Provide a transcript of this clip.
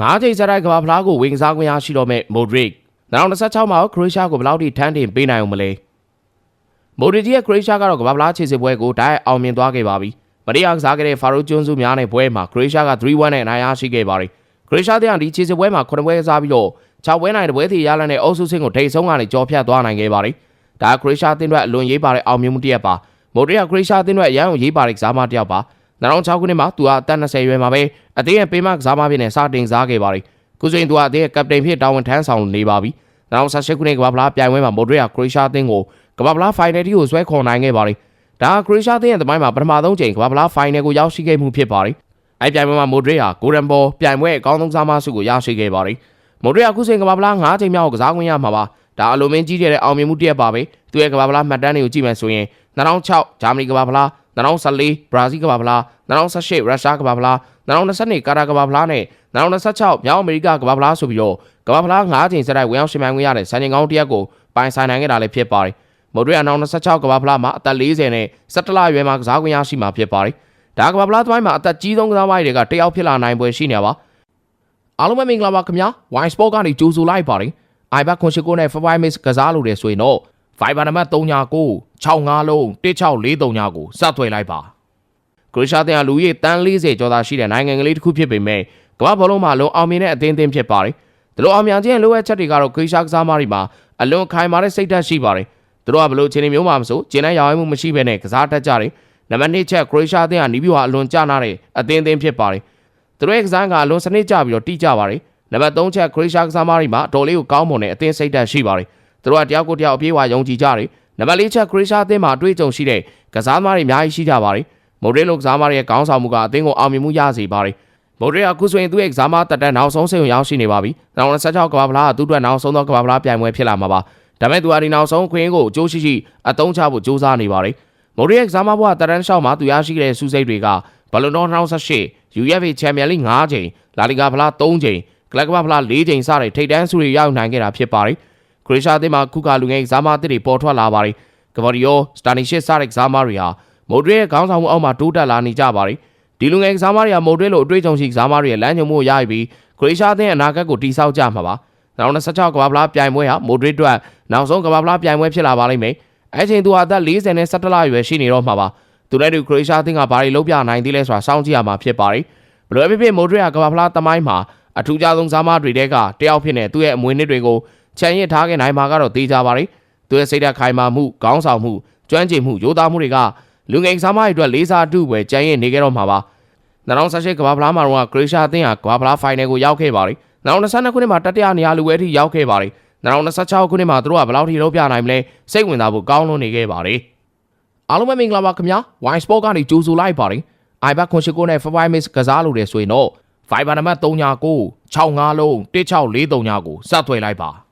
ငါးချိန်ဆက်တိုက်ကမ္ဘာဖလားကိုဝင်ကစားခွင့်ရရှိတော့မဲ့မိုဒရစ်2026မှာခရိုရှားကိုဘယ်လောက်ထိထမ်းတင်ပေးနိုင်အောင်မလဲမိုဒရစ်ရဲ့ခရိုရှားကတော့ကမ္ဘာဖလားခြေစစ်ပွဲကိုတိုင်အောင်မြင်သွားခဲ့ပါပြီမရိယာကစားခဲ့တဲ့ဖာရိုကျွန်းစုများနဲ့ပွဲမှာခရိုရှားက3-1နဲ့အနိုင်ရရှိခဲ့ပါတယ်ခရိုရှားတဲ့ဒီခြေစစ်ပွဲမှာ9ပွဲကစားပြီးတော့6ပွဲနိုင်တဲ့ပွဲစီရလနဲ့အုပ်စုဆင်းကိုထိတ်ဆုံးကနေကြော်ဖြတ်သွားနိုင်ခဲ့ပါတယ်ဒါခရိုရှားအသင်းအတွက်အလွန်ရေးပါတဲ့အောင်မြင်မှုတစ်ရပ်ပါမိုဒရစ်ကခရိုရှားအသင်းအတွက်ရန်အောင်ရေးပါတဲ့ကစားမတစ်ယောက်ပါ 2006ခုနှစ်မှာသူကအသက်20ရွယ်မှာပဲအသင်းရဲ့ပေးမကစားမဖြစ်နေစတင်စားခဲ့ပါတယ်ခုဆိုရင်သူကအသင်းရဲ့ကပတိန်ဖြစ်တာဝန်ထမ်းဆောင်နေပါပြီ2018ခုနှစ်ကမ္ဘာဖလားပြိုင်ပွဲမှာမိုဒရစ်ကခရိုရှားအသင်းကိုကမ္ဘာဖလားဖိုင်နယ်တီကိုဆွဲခေါ်နိုင်ခဲ့ပါတယ်ဒါကခရိုရှားအသင်းရဲ့သမိုင်းမှာပထမဆုံးချိန်ကမ္ဘာဖလားဖိုင်နယ်ကိုရောက်ရှိခဲ့မှုဖြစ်ပါတယ်အဲ့ပြိုင်ပွဲမှာမိုဒရစ်ဟာဂိုဒန်ဘောပြိုင်ပွဲအကောင်းဆုံးစားမဆုကိုရရှိခဲ့ပါတယ်မိုဒရစ်ကခုဆိုရင်ကမ္ဘာဖလား9ချိန်မြောက်ကစားခွင့်ရမှာပါဒါအလိုမင်းကြီးတဲ့အောင်မြင်မှုတစ်ရပ်ပါပဲသူရဲ့ကမ္ဘာဖလားမှတ်တမ်းတွေကိုကြည့်မယ်ဆိုရင်2006ဂျာမနီကမ္ဘာဖလား 2014ဘရာဇီးကမ္ဘာဖလား2018ရုရှားကမ္ဘာဖလား2022ကာတာကမ္ဘာဖလားနဲ့2026မြောက်အမေရိကကမ္ဘာဖလားဆိုပြီးတော့ကမ္ဘာဖလား9ချိန်ဆက်တိုက်ဝင်ရောက်ရှင်ပြိုင်ခွင့်ရတဲ့စံချိန်ကောင်းတစ်ရပ်ကိုပိုင်ဆိုင်နိုင်ခဲ့တာလည်းဖြစ်ပါတယ်မိုဒရစ်အနောင်26ကမ္ဘာဖလားမှာအသက်40နဲ့17လအရွယ်မှာကစားခွင့်ရရှိမှာဖြစ်ပါတယ်ဒါကမ္ဘာဖလားသမိုင်းမှာအသက်ကြီးဆုံးကစားသမားတွေကတယောက်ဖြစ်လာနိုင်ပွဲရှိနေပါအားလုံးပဲမင်္ဂလာပါခင်ဗျာ Wine Sport ကနေကြိုဆိုလိုက်ပါတယ် iBet ခွန်ရှိကိုနဲ့ Five Mix ကစားလို့တယ်ဆိုရင်တော့ Viber နံပါတ်39 65လုံး1643ကိုစသွယ်လိုက်ပါခရရှားတဲ့လူကြီးတန်း40ကျော်သာရှိတဲ့နိုင်ငံကလေးတစ်ခုဖြစ်ပေမဲ့ကမ္ဘာဘောလုံးမှာလုံးအောင်မြင်တဲ့အသင်းအသင်းဖြစ်ပါတယ်ဒီလိုအောင်မြင်ခြင်းလိုအပ်ချက်တွေကတော့ခရရှားကစားမတွေမှာအလွန်ခိုင်မာတဲ့စိတ်ဓာတ်ရှိပါတယ်သူတို့ကဘလို့ခြေနေမျိုးမှမဆိုကျင်းတဲ့ရောင်းမှုမရှိဘဲနဲ့ကစားတတ်ကြတယ်နံပါတ်2ချက်ခရရှားအသင်းကနီးပြီးွားအလွန်ကျနာတဲ့အသင်းအသင်းဖြစ်ပါတယ်သူတို့ရဲ့ကစားကအလွန်စနစ်ကျပြီးတော့တိကျပါတယ်နံပါတ်3ချက်ခရရှားကစားမတွေမှာအတော်လေးကိုကောင်းမွန်တဲ့အသင်းစိတ်ဓာတ်ရှိပါတယ် သူတို့ကတယောက်ကိုတယောက်အပြေးအဝယုံကြည်ကြတယ်နံပါတ်၄ချက်ခရရှားအသင်းမှာအတွေ့အကြုံရှိတဲ့ကစားသမားတွေအများကြီးရှိကြပါတယ်မိုဒရစ်လိုကစားသမားတွေရဲ့ခေါင်းဆောင်မှုကအသင်းကိုအောင်မြင်မှုရစေပါတယ်မိုဒရစ်အခုဆိုရင်သူ့ရဲ့ကစားမတက်တန်းနောက်ဆုံးစိတ်ဝင်ရောက်ရှိနေပါပြီ။နောက်26ကမ္ဘာဖလားကသူ့အတွက်နောက်ဆုံးသောကမ္ဘာဖလားပြိုင်ပွဲဖြစ်လာမှာပါ။ဒါပေမဲ့သူဟာဒီနောက်ဆုံးခွင့်ကိုအကျိုးရှိရှိအသုံးချဖို့ကြိုးစားနေပါတယ်။မိုဒရစ်ရဲ့ကစားမဘဝတက်တန်းလျှောက်မှာသူရရှိခဲ့တဲ့စုစိတ်တွေကဘလနို2018 UEFA Champions League 5ချိန်လာလီဂါဖလား3ချိန်ကလပ်ကမ္ဘာဖလား4ချိန်စတဲ့ထိပ်တန်းဆုတွေရောက်နိုင်ခဲ့တာဖြစ်ပါတယ်။ ခရရှားအသင်းမှာခုခါလူငယ်ကစားမအသစ်တွေပေါ်ထွက်လာပါတယ်။ကဗော်ဒီယိုစတာနီရှစ်စတဲ့ကစားမတွေဟာမိုဒရစ်ရဲ့ခေါင်းဆောင်မှုအောက်မှာတိုးတက်လာနေကြပါတယ်။ဒီလူငယ်ကစားမတွေကမိုဒရစ်လိုအတွေ့အကြုံရှိကစားမတွေရဲ့လမ်းညွှန်မှုကိုရယူပြီးခရရှားအသင်းအနာဂတ်ကိုတည်ဆောက်ကြမှာပါ။နောက်26ကမ္ဘာဖလားပြိုင်ပွဲဟာမိုဒရစ်အတွက်နောက်ဆုံးကမ္ဘာဖလားပြိုင်ပွဲဖြစ်လာပါလိမ့်မယ်။အဲ့ချိန်သူဟာအသက်40နဲ့17လအရွယ်ရှိနေတော့မှာပါ။သူလည်းဒီခရရှားအသင်းကဘာတွေလုပ်ပြနိုင်သေးလဲဆိုတာစောင့်ကြည့်ရမှာဖြစ်ပါတယ်။ဘယ်လိုဖြစ်ဖြစ်မိုဒရစ်ကကမ္ဘာဖလားသမိုင်းမှာအထူးခြားဆုံးစားမတွေတဲကတယောက်ဖြစ်နေသူ့ရဲ့အမွေနှစ်တွေကို ချန်ရစ်ထားခဲ့နိုင်မှာကတော့တေးကြပါလိမ့်။သူရဲ့စိတ်ဓာတ်ခိုင်မာမှုခေါင်းဆောင်မှုကျွမ်းကျင်မှုရိုးသားမှုတွေကလူငယ်စားမတွေအတွက်လေးစားအတူပဲကြံရင်နေခဲ့တော့မှာပါ2018ကမ္ဘာဖလားမှာတော့ဂရေရှာအသင်းဟာကမ္ဘာဖလားဖိုင်နယ်ကိုရောက်ခဲ့ပါတယ်2022ခုနှစ်မှာတတိယနေရာလူဝဲထိရောက်ခဲ့ပါတယ်2026ခုနှစ်မှာသူတို့ကဘယ်လောက်ထိလုံးပြနိုင်မလဲစိတ်ဝင်စားဖို့ကောင်းလွန်နေခဲ့ပါတယ်အားလုံးပဲမင်္ဂလာပါခင်ဗျာ Wine Sport ကနေကြိုဆိုလိုက်ပါတယ် iBet ခွန်ရှိကိုနဲ့ Five Mix ကစားလို့တယ်ဆိုရင်တော့ Viber နံပါတ်39 65လုံး1643ကိုစသွယ်လိုက်ပါ